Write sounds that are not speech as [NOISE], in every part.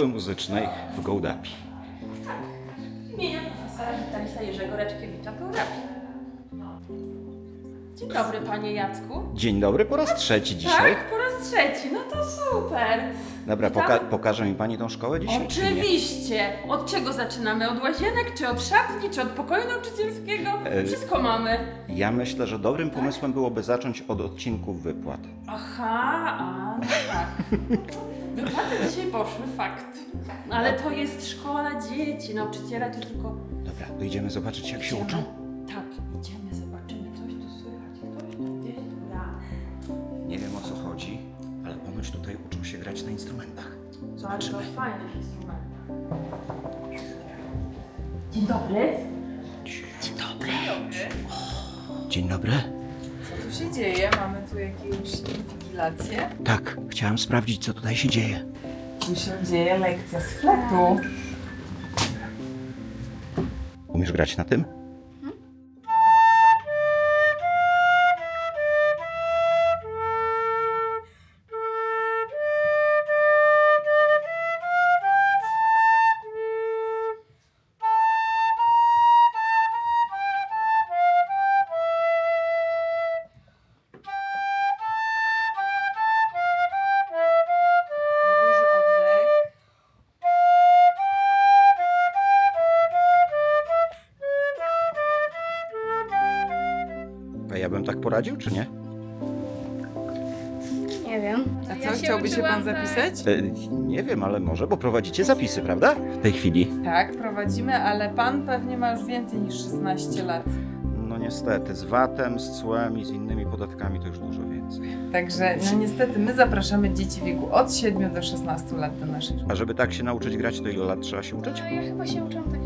Szkoły Muzycznej w Gołdapi. Imienia profesora Witalisa Jerzego Raczkiewicza Pełrapi. Dzień dobry, panie Jacku. Dzień dobry, po raz trzeci dzisiaj. Tak, po raz trzeci, no to super. Dobra, Witam. poka pokaże mi pani tą szkołę dzisiaj? czy nie? Oczywiście. Od czego zaczynamy? Od łazienek, czy od szatni, czy od pokoju nauczycielskiego? E, Wszystko mamy. Ja myślę, że dobrym pomysłem byłoby zacząć od odcinków wypłat. Aha, a no tak. [LAUGHS] Wypłaty dzisiaj poszły, fakt. Ale to jest szkoła dla dzieci, nauczyciele to tylko... Dobra, to idziemy zobaczyć jak się uczą. Tak, idziemy, zobaczymy, coś tu słychać, ktoś tu gdzieś gra. Nie wiem o co chodzi, ale ponoć tutaj uczą się grać na instrumentach. Bardzo Zobaczymy. fajny instrument. Dzień dobry. Dzień dobry. Dzień dobry. Co tu się dzieje? Mamy tu jakąś Tak, chciałem sprawdzić co tutaj się dzieje. Tu się dzieje lekcja z fletu. Umiesz grać na tym? Ja bym tak poradził, czy nie? Nie wiem. A co, chciałby się pan zapisać? E, nie wiem, ale może, bo prowadzicie zapisy, prawda? W tej chwili. Tak, prowadzimy, ale pan pewnie ma już więcej niż 16 lat. No niestety, z VAT-em, z cłem i z innymi podatkami to już dużo więcej. Także no niestety my zapraszamy dzieci w wieku od 7 do 16 lat do naszej szkoły. A żeby tak się nauczyć grać, to ile lat trzeba się uczyć? No ja chyba się uczyłam tak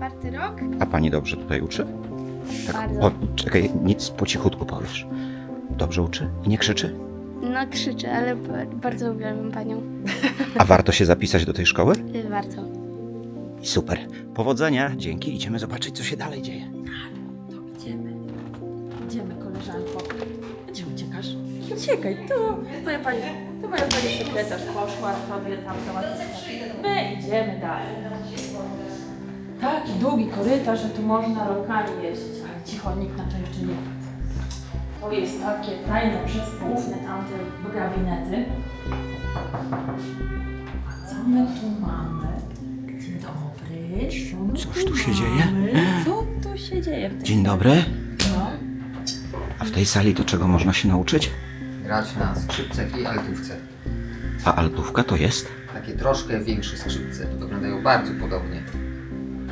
czwarty rok. A pani dobrze tutaj uczy? Tak, Bardzo. o, czekaj, nic po cichutku powiesz. Dobrze uczy i nie krzyczy? No krzyczę, ale ba- bardzo uwielbiam panią. A warto się zapisać do tej szkoły? Y, Warto. I super. Powodzenia, dzięki. Idziemy zobaczyć, co się dalej dzieje. To idziemy. Idziemy, koleżanko. Gdzie uciekasz? Uciekaj, tu. Moja pani, to moja pani sekretarz poszła sobie tam załatwić. My idziemy dalej. Taki długi korytarz, że tu można rokami jeździć. Ale cicho, nikt na to jeszcze nie wie. To jest takie tajne, przezpoufne tamte gabinety. A co my tu mamy? Dzień dobry. Co Coś tu się dzieje? mamy? Co tu się dzieje w tej Dzień dobry. No. A w tej sali to czego można się nauczyć? grać na skrzypcach i altówce. A altówka to jest? Takie troszkę większe skrzypce. Wyglądają bardzo podobnie.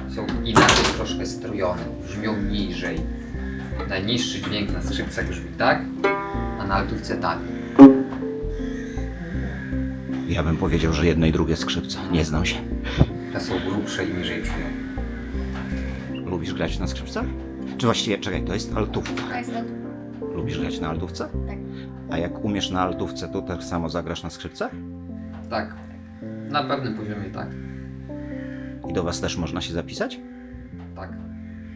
Są inaczej troszkę strojone, brzmią niżej. Najniższy dźwięk na skrzypcach brzmi tak, a na altówce tak. Ja bym powiedział, że jedno i drugie skrzypce. Nie znam się. Te są grubsze i niżej brzmią. Lubisz grać na skrzypcach? Czy właściwie, czekaj, to jest altówka. Tak, tak. Lubisz grać na altówce? Tak. A jak umiesz na altówce, to tak samo zagrasz na skrzypcach? Tak. Na pewnym poziomie tak. I do was też można się zapisać? Tak.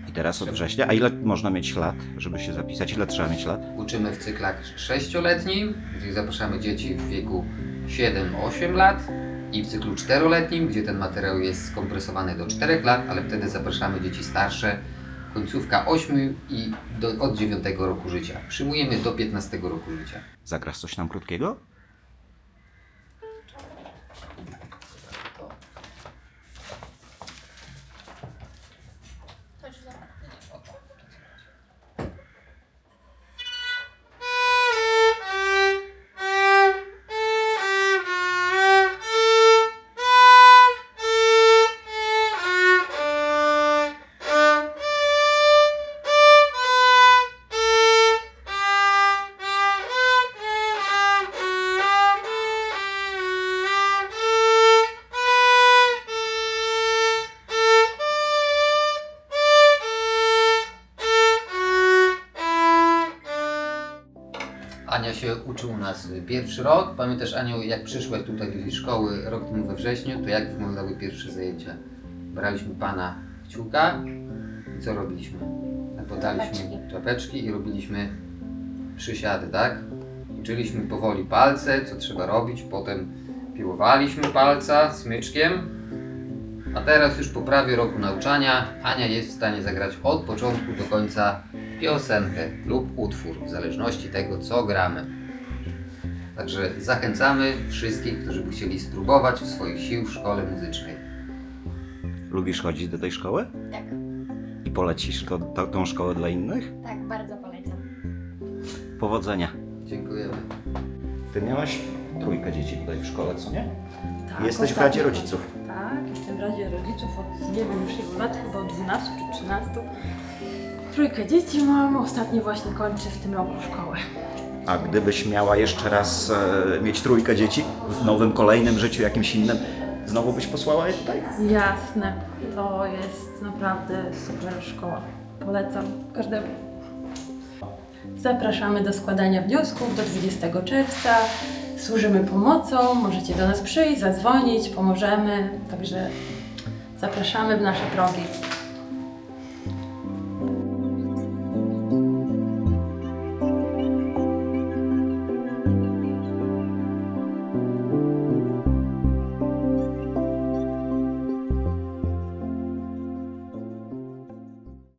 I teraz od września. A ile można mieć lat, żeby się zapisać? Ile trzeba mieć lat? Uczymy w cyklach sześcioletnim, gdzie zapraszamy dzieci w wieku 7-8 lat i w cyklu czteroletnim, gdzie ten materiał jest skompresowany do 4 lat, ale wtedy zapraszamy dzieci starsze, końcówka 8 i do, od 9 roku życia. Przyjmujemy do 15 roku życia. Zagrasz coś nam krótkiego? Ania się uczy u nas pierwszy rok. Pamiętasz Aniu, jak przyszłaś tutaj do szkoły rok temu we wrześniu, to jak wyglądały pierwsze zajęcia? Braliśmy pana kciuka i co robiliśmy? Podaliśmy Czapeczki. czapeczki i robiliśmy przysiady, tak? Uczyliśmy powoli palce, co trzeba robić, potem piłowaliśmy palca smyczkiem. A teraz już po prawie roku nauczania Ania jest w stanie zagrać od początku do końca piosenkę lub utwór, w zależności tego, co gramy. Także zachęcamy wszystkich, którzy by chcieli spróbować swoich sił w szkole muzycznej. Lubisz chodzić do tej szkoły? Tak, I polecisz to, to, tą szkołę dla innych? tak, bardzo polecam. Powodzenia. Dziękujemy. Ty miałaś trójkę dzieci tutaj w szkole, co nie? Tak, Jesteś w Radzie Rodziców. Tak, jestem w Radzie Rodziców od nie wiem już ilu lat, chyba od 12 czy 13. Trójkę dzieci mam, ostatnio właśnie kończę w tym roku szkołę. A gdybyś miała jeszcze raz e, mieć trójkę dzieci w nowym, kolejnym życiu, jakimś innym, znowu byś posłała je tutaj? Jasne, to jest naprawdę super szkoła. Polecam każdemu. Zapraszamy do składania wniosków do 20 czerwca. Służymy pomocą, możecie do nas przyjść, zadzwonić, pomożemy. Także zapraszamy w nasze progi.